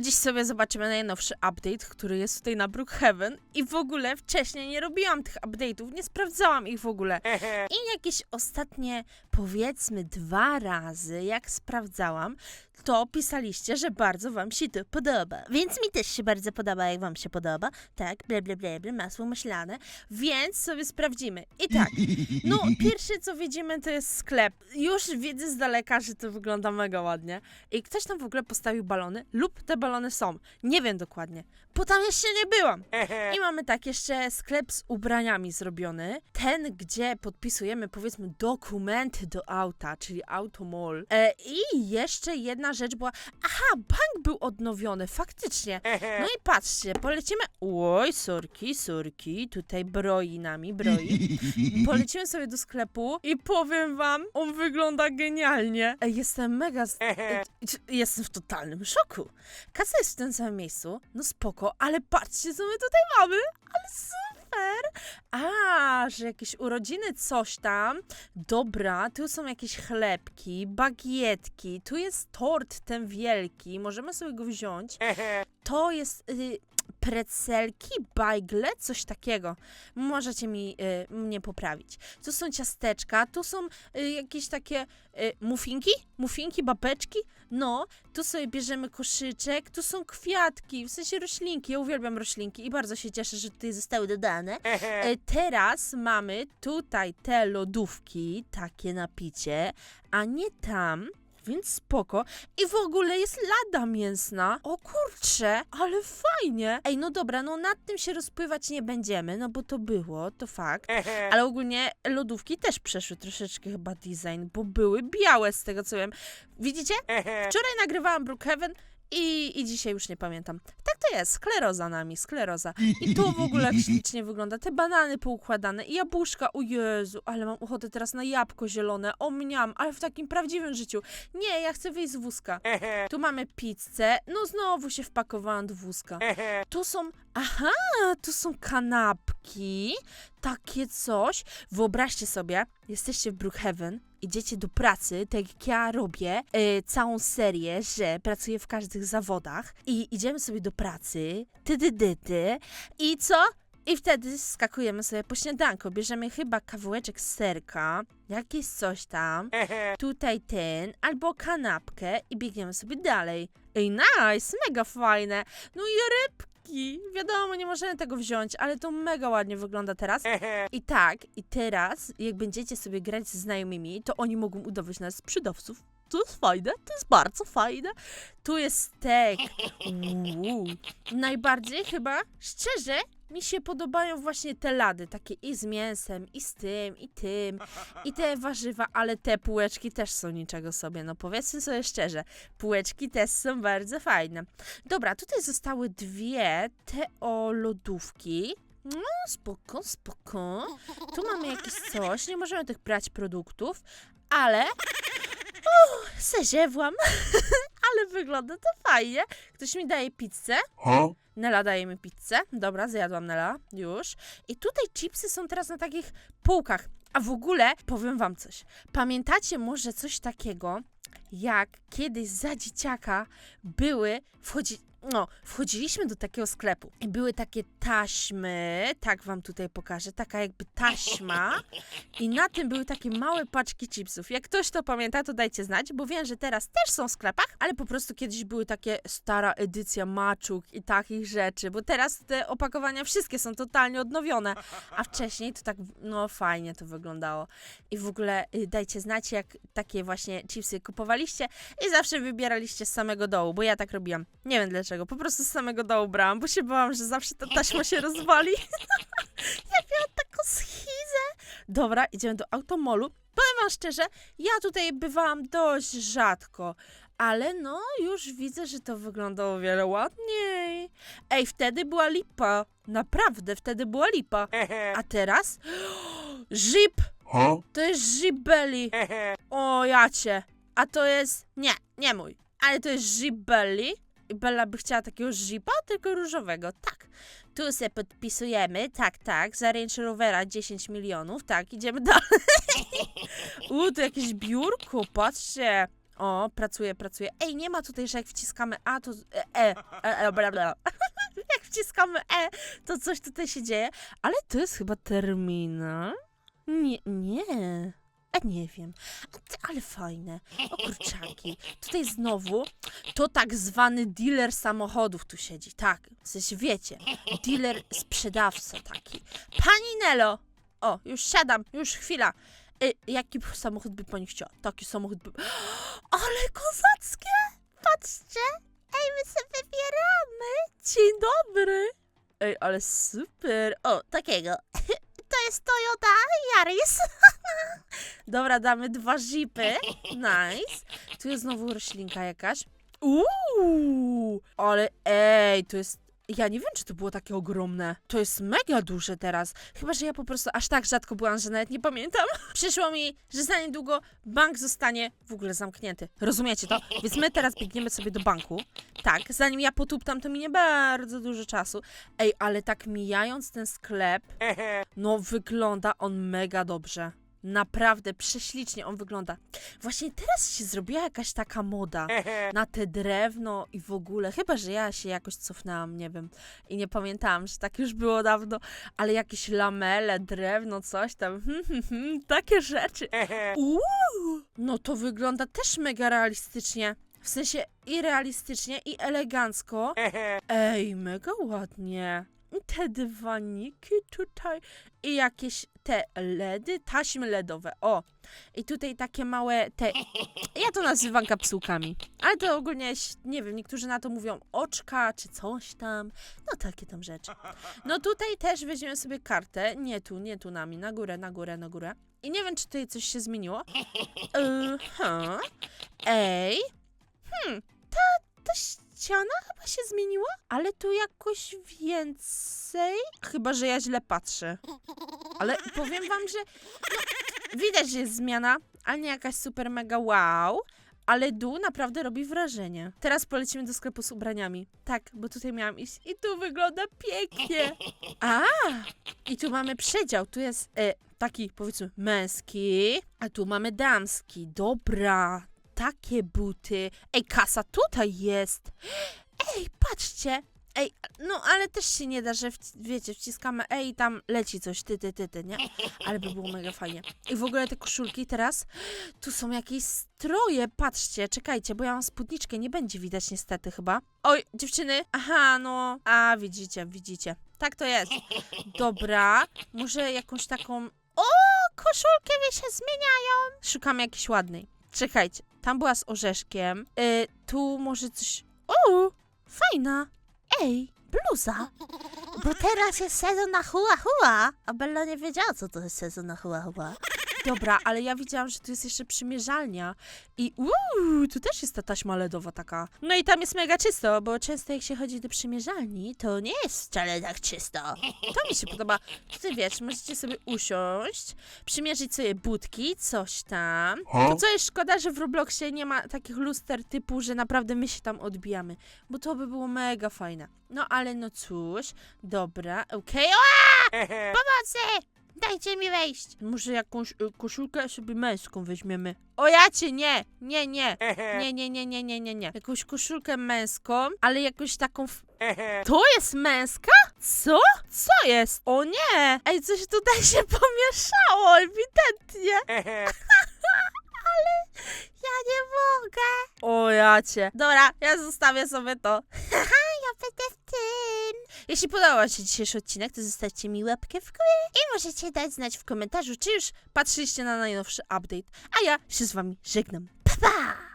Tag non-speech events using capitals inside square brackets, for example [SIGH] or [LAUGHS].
Dziś sobie zobaczymy najnowszy update, który jest tutaj na Brookhaven i w ogóle wcześniej nie robiłam tych update'ów, nie sprawdzałam ich w ogóle. [LAUGHS] I jakieś ostatnie, powiedzmy, dwa razy, jak sprawdzałam, to pisaliście, że bardzo wam się to podoba. Więc mi też się bardzo podoba, jak wam się podoba. Tak, ble, ble, ble, ble masło myślane. Więc sobie sprawdzimy. I tak, no [LAUGHS] pierwsze co widzimy to jest sklep. Już widzę z daleka, że to wygląda mega ładnie. I ktoś tam w ogóle postawił balony lub te balony są. Nie wiem dokładnie, bo tam jeszcze nie byłam. [LAUGHS] I mamy tak jeszcze sklep z ubraniami zrobiony. Ten, gdzie podpisujemy powiedzmy dokumenty do auta, czyli automall. E, I jeszcze jedna rzecz była. Aha, bank był odnowiony, faktycznie. No i patrzcie, polecimy. Oj, sorki, sorki, tutaj broi nami, broi. [LAUGHS] Polecimy sobie do sklepu i powiem wam, on wygląda genialnie. Ej, Jestem mega. z- [LAUGHS] e, Jestem w totalnym szoku. Kasa jest w tym samym miejscu, no spoko, ale patrzcie, co my tutaj mamy. Ale super! A, że jakieś urodziny, coś tam. Dobra, tu są jakieś chlebki, bagietki, tu jest tort ten wielki, możemy sobie go wziąć. To jest y, precelki, bajgle, coś takiego. Możecie mi y, mnie poprawić. Tu są ciasteczka, tu są y, jakieś takie y, muffinki, muffinki, babeczki. No, tu sobie bierzemy koszyczek, tu są kwiatki, w sensie roślinki. Ja uwielbiam roślinki i bardzo się cieszę, że tutaj zostały dodane. E, [LAUGHS] teraz mamy tutaj te lodówki, takie napicie, a nie tam. Więc spoko. I w ogóle jest lada mięsna. O kurcze, ale fajnie. Ej, no dobra, no nad tym się rozpływać nie będziemy, no bo to było, to fakt. [LAUGHS] Ale ogólnie lodówki też przeszły troszeczkę chyba design, bo były białe z tego co wiem. Widzicie? [LAUGHS] Wczoraj nagrywałam Brookhaven i, i dzisiaj już nie pamiętam. To jest, skleroza nami, skleroza. [LAUGHS] I to w ogóle ślicznie wygląda. Te banany poukładane i jabłuszka, o Jezu, ale mam ochotę teraz na jabłko zielone, o mniam, ale w takim prawdziwym życiu. Nie, ja chcę wyjść z wózka. [LAUGHS] Tu mamy pizzę, no znowu się wpakowałam do wózka. [LAUGHS] Tu są, aha, tu są kanapki, takie coś. Wyobraźcie sobie, jesteście w Brookhaven, idziecie do pracy, tak jak ja robię, e, całą serię, że pracuję w każdych zawodach i idziemy sobie do pracy, ty, ty, ty, ty i co? I wtedy skakujemy sobie po śniadanko, bierzemy chyba kawałeczek serka, jakieś coś tam, [LAUGHS] tutaj ten, albo kanapkę i biegniemy sobie dalej. Ej, nice, mega fajne. No i rybki. Wiadomo, nie możemy tego wziąć, ale to mega ładnie wygląda teraz. [LAUGHS] I tak, i teraz, jak będziecie sobie grać ze znajomymi, to oni mogą udawać nas sprzedawców. To jest fajne, to jest bardzo fajne. Tu jest steak. Najbardziej chyba, szczerze, mi się podobają właśnie te lady, takie i z mięsem, i z tym, i tym, i te warzywa, ale te półeczki też są niczego sobie, no powiedzmy sobie szczerze, półeczki też są bardzo fajne. Dobra, tutaj zostały dwie te o lodówki. No, spoko, spoko. Tu mamy jakieś coś, nie możemy tych brać produktów, ale... Uff, seziewłam. [LAUGHS] ale wygląda to fajnie. Ktoś mi daje pizzę. Huh? Nela daje mi pizzę. Dobra, zjadłam Nela, już. I tutaj chipsy są teraz na takich półkach. A w ogóle powiem wam coś. Pamiętacie może coś takiego, jak kiedyś za dzieciaka były, wchodzi, no, wchodziliśmy do takiego sklepu i były takie taśmy, tak wam tutaj pokażę, taka jakby taśma i na tym były takie małe paczki chipsów. Jak ktoś to pamięta, to dajcie znać, bo wiem, że teraz też są w sklepach, ale po prostu kiedyś były takie stara edycja maczuk i takich rzeczy, bo teraz te opakowania wszystkie są totalnie odnowione, a wcześniej to tak, no fajnie to wyglądało. I w ogóle y, dajcie znać, jak takie właśnie chipsy kupowaliście i zawsze wybieraliście z samego dołu, bo ja tak robiłam. Nie wiem dlaczego, po prostu z samego dołu brałam, bo się bałam, że zawsze ta taśma się rozwali. [LAUGHS] ja miałam taką schizę. Dobra, idziemy do automolu. Powiem wam szczerze, ja tutaj bywałam dość rzadko, ale no już widzę, że to wygląda o wiele ładniej. Ej, wtedy była lipa. Naprawdę, wtedy była lipa. A teraz? [GASPS] Huh? To jest Belly. [LAUGHS] O, jacie. A to jest... Nie, nie mój. Ale to jest Jeep Belly. I Bella by chciała takiego Jeepa, tylko różowego. Tak. Tu se podpisujemy. Tak, tak. Za Range Rovera 10 milionów. Tak, idziemy [LAUGHS] dalej. U, tu jakieś biurko, patrzcie. O, pracuje, pracuje. Ej, nie ma tutaj, że jak wciskamy A, to... E, e, e, e bla, bla. [LAUGHS] jak wciskamy E, to coś tutaj się dzieje. Ale to jest chyba terminal? Nie, nie. A nie wiem. Ale fajne. O kurczaki. Tutaj znowu to tak zwany dealer samochodów tu siedzi. Tak, w wiecie. Dealer sprzedawca taki. Pani Nelo! O, już siadam, już chwila. Y, jaki samochód by pani chciała? Taki samochód by... [GASPS] Ale kozackie! Patrzcie! Ej, my sobie wybieramy! Dzień dobry! Ej, ale super! O, takiego. [LAUGHS] To jest Toyota Yaris. [LAUGHS] Dobra, damy dwa jeepy. [LAUGHS] Nice. Tu jest znowu roślinka jakaś. Uuu! Ale ej, to jest... Ja nie wiem, czy to było takie ogromne. To jest mega duże teraz. Chyba, że ja po prostu aż tak rzadko byłam, że nawet nie pamiętam. [LAUGHS] Przyszło mi, że za niedługo bank zostanie w ogóle zamknięty. Rozumiecie to? Więc my teraz biegniemy sobie do banku. Tak, zanim ja potuptam, to minie bardzo dużo czasu. Ej, ale tak mijając ten sklep, [LAUGHS] no wygląda on mega dobrze. Naprawdę, prześlicznie on wygląda. Właśnie teraz się zrobiła jakaś taka moda [LAUGHS] na te drewno i w ogóle. Chyba, że ja się jakoś cofnęłam, nie wiem. I nie pamiętałam, że tak już było dawno. Ale jakieś lamele, drewno, coś tam. [LAUGHS] Hmm, hmm, hmm, takie rzeczy. [LAUGHS] Uuu, no to wygląda też mega realistycznie. W sensie i realistycznie, i elegancko. Ej, mega ładnie. Te dywaniki tutaj i jakieś te LEDy, taśmy LEDowe. O, i tutaj takie małe te. [LAUGHS] Ja to nazywam kapsułkami. Ale to ogólnie, nie wiem, niektórzy na to mówią oczka czy coś tam. No takie tam rzeczy. No tutaj też weźmiemy sobie kartę. Nie tu, nie tu nami. Na górę, na górę, na górę. I nie wiem, czy tutaj coś się zmieniło. [LAUGHS] Yy, ha. Ej. Hmm, ta, ta ściana chyba się zmieniła, ale tu jakoś więcej. Chyba, że ja źle patrzę. Ale powiem wam, że no, widać, że jest zmiana, ale nie jakaś super mega wow. Ale dół naprawdę robi wrażenie. Teraz polecimy do sklepu z ubraniami. Tak, bo tutaj miałam iść i tu wygląda pięknie. A, i tu mamy przedział. Tu jest e, taki, powiedzmy, męski, a tu mamy damski. Dobra, takie buty. Ej, kasa tutaj jest. Ej, patrzcie. Ej, no ale też się nie da, że w, wiecie, wciskamy ej tam leci coś, ty, ty, ty, ty, nie? Ale by było mega fajnie. I w ogóle te koszulki teraz, tu są jakieś stroje, patrzcie, czekajcie, bo ja mam spódniczkę, nie będzie widać niestety chyba. Oj, dziewczyny, aha, no, a widzicie, widzicie. Tak to jest. Dobra, może jakąś taką... O, koszulki mi się zmieniają. Szukam jakiejś ładnej. Czekajcie, tam była z orzeszkiem. Y, tu może coś... O, fajna. Ej, bluza. Bo teraz jest sezon na hula hula. A Bella nie wiedziała, co to jest sezon na hula hula. Dobra, ale ja widziałam, że tu jest jeszcze przymierzalnia. I uuu, tu też jest ta taśma ledowa taka. No i tam jest mega czysto, bo często jak się chodzi do przymierzalni, to nie jest wcale tak czysto. To mi się podoba. Tutaj wiesz, możecie sobie usiąść, przymierzyć sobie budki, coś tam. To co jest szkoda, że w Robloxie nie ma takich luster typu, że naprawdę my się tam odbijamy. Bo to by było mega fajne. No ale no cóż, dobra, okej. Okay. [LAUGHS] Pomocy! Dajcie mi wejść. Może jakąś y, koszulkę sobie męską weźmiemy. O ja cię nie! Nie, nie! Nie, nie, nie, nie, nie, nie, nie. Jakąś koszulkę męską, ale jakąś taką... W... To jest męska? Co? Co jest? O nie! Ej, coś tutaj się [LAUGHS] pomieszało, ewidentnie. [LAUGHS] Ja nie mogę. O ja cię. Dobra, ja zostawię sobie to. [LAUGHS] Haha, ja będę w tym. Jeśli podobał się dzisiejszy odcinek, to zostawcie mi łapkę w górę i możecie dać znać w komentarzu, czy już patrzyliście na najnowszy update. A ja się z Wami żegnam. Pa, pa!